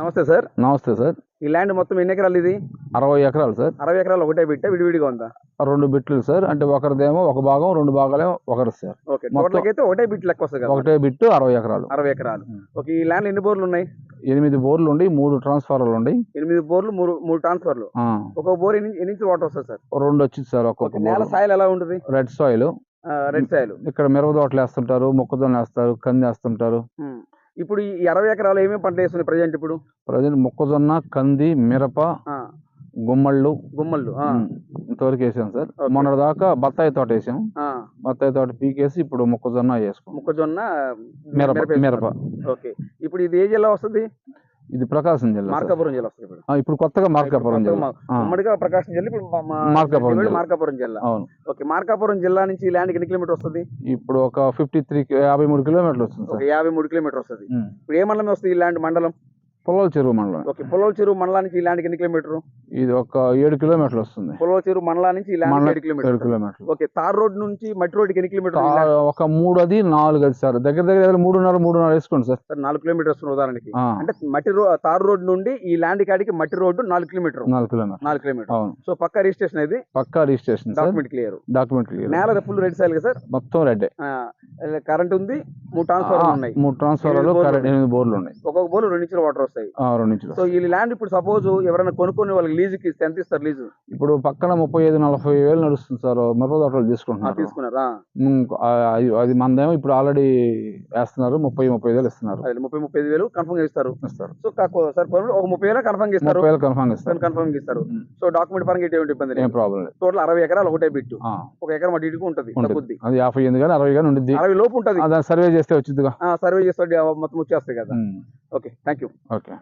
నమస్తే సార్. నమస్తే సార్. ఈ ల్యాండ్ మొత్తం ఎన్ని ఎకరాలు ఇది? అరవై ఎకరాలు సార్. అరవై ఎకరాలు ఒకటే బిట్ట విడివిడిగా ఉందా? రెండు బిట్లు సార్. అంటే ఒకరిదేమో ఒక భాగం రెండు భాగాలేమో ఒకరు సార్. ఓకే అయితే ఒకటే బిట్ లెక్క వస్తుంది ఒకటే బిట్టు అరవై ఎకరాలు. అరవై ఎకరాలు. ఓకే ఈ ల్యాండ్ ఎన్ని బోర్లు ఉన్నాయి? ఎనిమిది బోర్లు ఉండి మూడు ట్రాన్స్ఫార్మర్లు ఉండి. ఎనిమిది బోర్లు మూడు మూడు ట్రాన్స్ఫర్లు ఒక బోర్ ఎన్ని వాటర్ వస్తుంది సార్? రెండు వచ్చింది సార్ ఒక్కొక్క నేల. సాయిల్ ఎలా ఉంటుంది? Red soil. Red soil. ఇక్కడ మిరప తోటలు వేస్తుంటారు మొక్కజొన్న వేస్తారు కంది వేస్తుంటారు. ఇప్పుడు ఈ అరవై ఎకరాలు ఏమేమి పంట వేస్తుంది ప్రజెంట్ ఇప్పుడు? ప్రజెంట్ మొక్కజొన్న కంది మిరప గుమ్మళ్ళు. గుమ్మళ్ళు ఇంతవరకు వేసాం సార్. ఓకే. మొన్నటి దాకా బత్తాయి తోట వేసాం. బత్తాయి తోట పీకేసి ఇప్పుడు మొక్కజొన్న వేసుకోం మొక్కజొన్న మిరప. మిరప. ఓకే. ఇప్పుడు ఇది ఏ జిల్లా వస్తుంది? ఇది ప్రకాశం జిల్లా. మార్కాపురం జిల్లా వస్తుంది ఇప్పుడు కొత్తగా మార్కాపురం జిల్లా. ఉమ్మడిగా ప్రకాశం జిల్లా ఇప్పుడు మార్కాపురం. మార్కాపురం జిల్లా. అవును. ఓకే మార్కాపురం జిల్లా నుంచి ఈ ల్యాండ్కి ఎన్ని కిలోమీటర్ వస్తుంది? ఇప్పుడు ఒక ఫిఫ్టీ త్రీ యాభై మూడు కిలోమీటర్లు వస్తుంది యాభై మూడు కిలోమీటర్ వస్తుంది. ఇప్పుడు ఏ మండలం వస్తుంది ఈ ల్యాండ్ మండలం? పొలాల చెరువు మండలం. ఓకే చెరువు మండలానికి ఈ ల్యాండ్కి ఎన్ని కిలోమీటర్? ఇది ఒక ఏడు కిలోమీటర్లు వస్తుంది. పొలవ చెరువు మండలం నుంచి ఏడు కిలోమీటర్ ఏడు కిలోమీటర్లు. ఓకే తార్ రోడ్ నుంచి మట్టి రోడ్కి ఎన్ని కిలోమీటర్ ఒక మూడు అది నాలుగు అది సార్. దగ్గర దగ్గర మూడున్నర మూడున్నర వేసుకోండి సార్. సార్ నాలుగు కిలోమీటర్స్ వస్తుంది ఉదాహరణకి. అంటే మట్టి రో తార్ రోడ్ నుండి ఈ ల్యాండ్ కాడికి మట్టి రోడ్డు నాలుగు కిలోమీటర్. నాలుగు కిలోమీటర్ నాలుగు కిలోమీటర్ అవును. సో పక్కా రిజిస్ట్రేషన్ ఇది పక్కా registration document clear. Document clear. నేల ఫుల్ రెడ్ సైల్ సార్? మొత్తం రెడ్డే. కరెంట్ ఉంది. మూడు ట్రాన్స్ఫార్మర్ ఉన్నాయి. మూడు ట్రాన్స్ఫార్మర్లు ఎనిమిది బోర్లు కరెంట్ ఎనిమిది బోర్లు ఉన్నాయి. ఒక్కొక్క బోల్ రెండు ఇంచుల వాటర్ వస్తాయి. రెండు ఇంచులు సో ఈ ల్యాండ్ ఇప్పుడు సపోజ్ ఎవరైనా కొనుక్కొని వాళ్ళకి లీజుకి ఇస్తే ఎంత ఇస్తారు లీజు ఇప్పుడు పక్కన ముప్పై ఐదు నలభై వేలు నడుస్తుంది సార్. మిరప తోటలు తీసుకుంటున్నారు. తీసుకున్నారా? అది మందేమో ఇప్పుడు ఆల్రెడీ వేస్తున్నారు. ముప్పై ముప్పై వేలు ఇస్తున్నారు. అది ముప్పై ముప్పై ఐదు వేలు కన్ఫర్మ్ ఇస్తారు ఇస్తారు. సో సార్ ఒక ముప్పై వేలు కన్ఫర్మ్ ఇస్తారు ముప్పై వేలు కన్ఫామ్ ఇస్తారు కన్ఫర్మ్ ఇస్తారు. సో డాక్యుమెంట్ పరంగా ఎటువంటి ఇబ్బంది ఏం ప్రాబ్లం టోటల్ అరవై ఎకరాలు ఒకటే బిట్టు. ఒక ఎకరం అటు ఇటుకు ఉంటుంది ఉంటుంది. అది యాభై ఎనిమిది కానీ అరవై కానీ ఉండిద్ది. అరవై లోపు ఉంటుంది. సర్వే చేస్తే వచ్చిందిగా సర్వే చేస్తే మొత్తం వచ్చేస్తాయి కదా. Okay thank you okay.